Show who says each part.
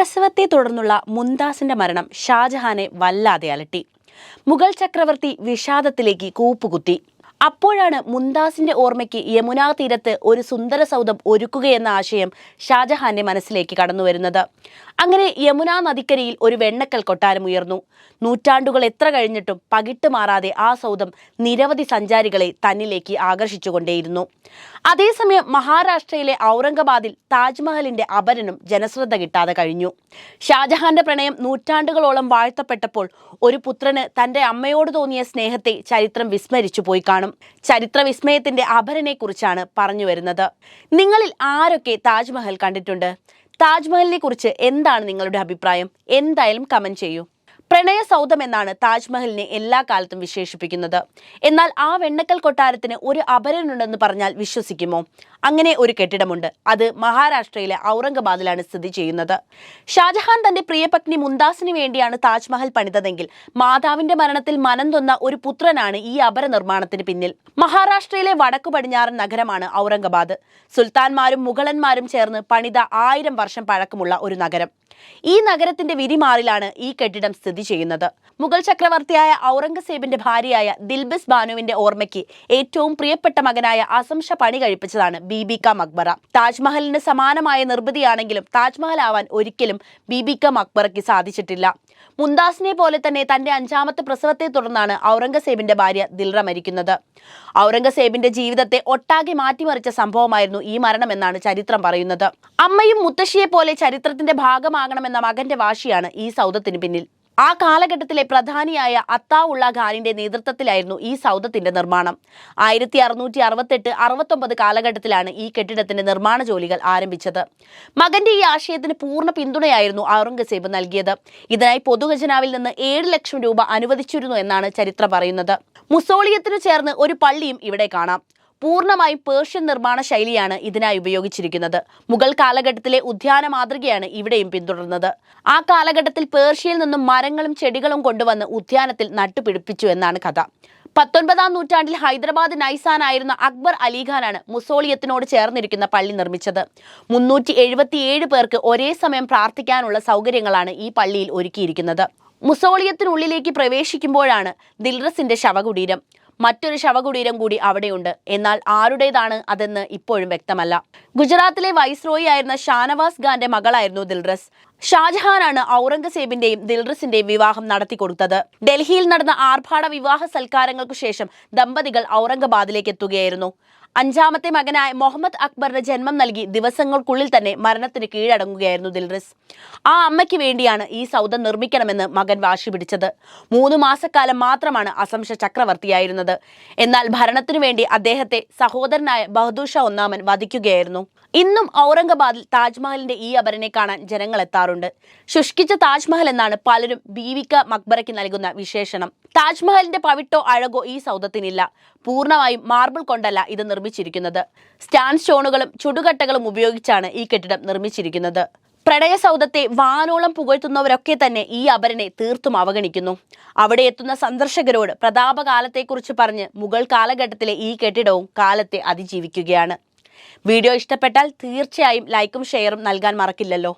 Speaker 1: പ്രസവത്തെ തുടർന്നുള്ള മുന്താസിന്റെ മരണം ഷാജഹാനെ വല്ലാതെ അലട്ടി മുഗൾ ചക്രവർത്തി വിഷാദത്തിലേക്ക് കൂപ്പുകുത്തി അപ്പോഴാണ് മുന്താസിന്റെ ഓർമ്മയ്ക്ക് യമുനാ തീരത്ത് ഒരു സുന്ദര സൗധം ഒരുക്കുകയെന്ന ആശയം ഷാജഹാന്റെ മനസ്സിലേക്ക് കടന്നു വരുന്നത് അങ്ങനെ യമുനാ നദിക്കരയിൽ ഒരു വെണ്ണക്കൽ കൊട്ടാരം ഉയർന്നു നൂറ്റാണ്ടുകൾ എത്ര കഴിഞ്ഞിട്ടും പകിട്ട് മാറാതെ ആ സൗധം നിരവധി സഞ്ചാരികളെ തന്നിലേക്ക് ആകർഷിച്ചുകൊണ്ടേയിരുന്നു അതേസമയം മഹാരാഷ്ട്രയിലെ ഔറംഗബാദിൽ താജ്മഹലിന്റെ അപരനും ജനശ്രദ്ധ കിട്ടാതെ കഴിഞ്ഞു ഷാജഹാന്റെ പ്രണയം നൂറ്റാണ്ടുകളോളം വാഴ്ത്തപ്പെട്ടപ്പോൾ ഒരു പുത്രന് തന്റെ അമ്മയോട് തോന്നിയ സ്നേഹത്തെ ചരിത്രം വിസ്മരിച്ചു പോയി കാണും കുറിച്ചും ചരിത്ര വിസ്മയത്തിന്റെ കുറിച്ചാണ് പറഞ്ഞു വരുന്നത് നിങ്ങളിൽ ആരൊക്കെ താജ്മഹൽ കണ്ടിട്ടുണ്ട് താജ്മഹലിനെ കുറിച്ച് എന്താണ് നിങ്ങളുടെ അഭിപ്രായം എന്തായാലും കമന്റ് ചെയ്യൂ പ്രണയ സൗദം എന്നാണ് താജ്മഹലിനെ എല്ലാ കാലത്തും വിശേഷിപ്പിക്കുന്നത് എന്നാൽ ആ വെണ്ണക്കൽ കൊട്ടാരത്തിന് ഒരു അപരനുണ്ടെന്ന് പറഞ്ഞാൽ വിശ്വസിക്കുമോ അങ്ങനെ ഒരു കെട്ടിടമുണ്ട് അത് മഹാരാഷ്ട്രയിലെ ഔറംഗബാദിലാണ് സ്ഥിതി ചെയ്യുന്നത് ഷാജഹാൻ തന്റെ പ്രിയപത്നി മുന്താസിന് വേണ്ടിയാണ് താജ്മഹൽ പണിതതെങ്കിൽ മാതാവിന്റെ മരണത്തിൽ മനം തൊന്ന ഒരു പുത്രനാണ് ഈ അപര നിർമ്മാണത്തിന് പിന്നിൽ മഹാരാഷ്ട്രയിലെ വടക്കു പടിഞ്ഞാറൻ നഗരമാണ് ഔറംഗബാദ് സുൽത്താൻമാരും മുഗളന്മാരും ചേർന്ന് പണിത ആയിരം വർഷം പഴക്കമുള്ള ഒരു നഗരം ഈ നഗരത്തിന്റെ വിരിമാറിലാണ് ഈ കെട്ടിടം സ്ഥിതി ചെയ്യുന്നത് മുഗൾ ചക്രവർത്തിയായ ഔറംഗസേബിന്റെ ഭാര്യയായ ദിൽബിസ് ബാനുവിന്റെ ഓർമ്മയ്ക്ക് ഏറ്റവും പ്രിയപ്പെട്ട മകനായ അസംഷ പണി കഴിപ്പിച്ചതാണ് ബീബിക മക്ബറ താജ്മഹലിന് സമാനമായ നിർമ്മിതിയാണെങ്കിലും താജ്മഹൽ ആവാൻ ഒരിക്കലും ബീബിക മക്ബറയ്ക്ക് സാധിച്ചിട്ടില്ല മുന്താസിനെ പോലെ തന്നെ തന്റെ അഞ്ചാമത്തെ പ്രസവത്തെ തുടർന്നാണ് ഔറംഗസേബിന്റെ ഭാര്യ ദിൽറ മരിക്കുന്നത് ഔറംഗസേബിന്റെ ജീവിതത്തെ ഒട്ടാകെ മാറ്റിമറിച്ച സംഭവമായിരുന്നു ഈ മരണമെന്നാണ് ചരിത്രം പറയുന്നത് അമ്മയും മുത്തശ്ശിയെ പോലെ ചരിത്രത്തിന്റെ ഭാഗമാകണമെന്ന മകന്റെ വാശിയാണ് ഈ സൗദത്തിന് പിന്നിൽ ആ കാലഘട്ടത്തിലെ പ്രധാനിയായ അത്താവുള്ള ഖാനിന്റെ നേതൃത്വത്തിലായിരുന്നു ഈ സൗദത്തിന്റെ നിർമ്മാണം ആയിരത്തി അറുന്നൂറ്റി അറുപത്തെട്ട് അറുപത്തൊമ്പത് കാലഘട്ടത്തിലാണ് ഈ കെട്ടിടത്തിന്റെ നിർമ്മാണ ജോലികൾ ആരംഭിച്ചത് മകന്റെ ഈ ആശയത്തിന് പൂർണ്ണ പിന്തുണയായിരുന്നു ഔറംഗസേബ് നൽകിയത് ഇതിനായി പൊതുഖജനാവിൽ നിന്ന് ഏഴ് ലക്ഷം രൂപ അനുവദിച്ചിരുന്നു എന്നാണ് ചരിത്രം പറയുന്നത് മുസോളിയത്തിനു ചേർന്ന് ഒരു പള്ളിയും ഇവിടെ കാണാം പൂർണ്ണമായും പേർഷ്യൻ നിർമ്മാണ ശൈലിയാണ് ഇതിനായി ഉപയോഗിച്ചിരിക്കുന്നത് മുഗൾ കാലഘട്ടത്തിലെ ഉദ്യാന മാതൃകയാണ് ഇവിടെയും പിന്തുടർന്നത് ആ കാലഘട്ടത്തിൽ പേർഷ്യയിൽ നിന്നും മരങ്ങളും ചെടികളും കൊണ്ടുവന്ന് ഉദ്യാനത്തിൽ നട്ടുപിടിപ്പിച്ചു എന്നാണ് കഥ പത്തൊൻപതാം നൂറ്റാണ്ടിൽ ഹൈദരാബാദ് നൈസാനായിരുന്ന അക്ബർ അലിഖാനാണ് മുസോളിയത്തിനോട് ചേർന്നിരിക്കുന്ന പള്ളി നിർമ്മിച്ചത് മുന്നൂറ്റി എഴുപത്തിയേഴ് പേർക്ക് ഒരേ സമയം പ്രാർത്ഥിക്കാനുള്ള സൗകര്യങ്ങളാണ് ഈ പള്ളിയിൽ ഒരുക്കിയിരിക്കുന്നത് മുസോളിയത്തിനുള്ളിലേക്ക് പ്രവേശിക്കുമ്പോഴാണ് ദിൽറസിന്റെ ശവകുടീരം മറ്റൊരു ശവകുടീരം കൂടി അവിടെയുണ്ട് എന്നാൽ ആരുടേതാണ് അതെന്ന് ഇപ്പോഴും വ്യക്തമല്ല ഗുജറാത്തിലെ വൈസ്രോയി ആയിരുന്ന ഷാനവാസ് ഖാന്റെ മകളായിരുന്നു ദിൽറസ് ഷാജഹാനാണ് ഔറംഗസേബിന്റെയും ദിൽറസിന്റെയും വിവാഹം നടത്തി കൊടുത്തത് ഡൽഹിയിൽ നടന്ന ആർഭാട വിവാഹ സൽക്കാരങ്ങൾക്കു ശേഷം ദമ്പതികൾ ഔറംഗബാദിലേക്ക് എത്തുകയായിരുന്നു അഞ്ചാമത്തെ മകനായ മുഹമ്മദ് അക്ബറിന് ജന്മം നൽകി ദിവസങ്ങൾക്കുള്ളിൽ തന്നെ മരണത്തിന് കീഴടങ്ങുകയായിരുന്നു ദിൽറിസ് ആ അമ്മയ്ക്ക് വേണ്ടിയാണ് ഈ സൗദ നിർമ്മിക്കണമെന്ന് മകൻ വാശി പിടിച്ചത് മൂന്ന് മാസക്കാലം മാത്രമാണ് അസംശ ചക്രവർത്തിയായിരുന്നത് എന്നാൽ ഭരണത്തിനു വേണ്ടി അദ്ദേഹത്തെ സഹോദരനായ ബഹദൂർ ഷാ ഒന്നാമൻ വധിക്കുകയായിരുന്നു ഇന്നും ഔറംഗബാദിൽ താജ്മഹലിന്റെ ഈ അപരനെ കാണാൻ ജനങ്ങൾ എത്താറുണ്ട് ശുഷ്കിച്ച താജ്മഹൽ എന്നാണ് പലരും ബീവിക്ക മക്ബറയ്ക്ക് നൽകുന്ന വിശേഷണം താജ്മഹലിന്റെ പവിട്ടോ അഴകോ ഈ സൗദത്തിനില്ല പൂർണ്ണമായും മാർബിൾ കൊണ്ടല്ല ഇത് നിർമ്മിച്ചിരിക്കുന്നത് സ്റ്റാൻ സ്റ്റോണുകളും ചുടുകട്ടകളും ഉപയോഗിച്ചാണ് ഈ കെട്ടിടം നിർമ്മിച്ചിരിക്കുന്നത് പ്രണയ സൗദത്തെ വാനോളം പുകഴ്ത്തുന്നവരൊക്കെ തന്നെ ഈ അപരനെ തീർത്തും അവഗണിക്കുന്നു അവിടെ എത്തുന്ന സന്ദർശകരോട് പ്രതാപകാലത്തെക്കുറിച്ച് പറഞ്ഞ് മുഗൾ കാലഘട്ടത്തിലെ ഈ കെട്ടിടവും കാലത്തെ അതിജീവിക്കുകയാണ് വീഡിയോ ഇഷ്ടപ്പെട്ടാൽ തീർച്ചയായും ലൈക്കും ഷെയറും നൽകാൻ മറക്കില്ലല്ലോ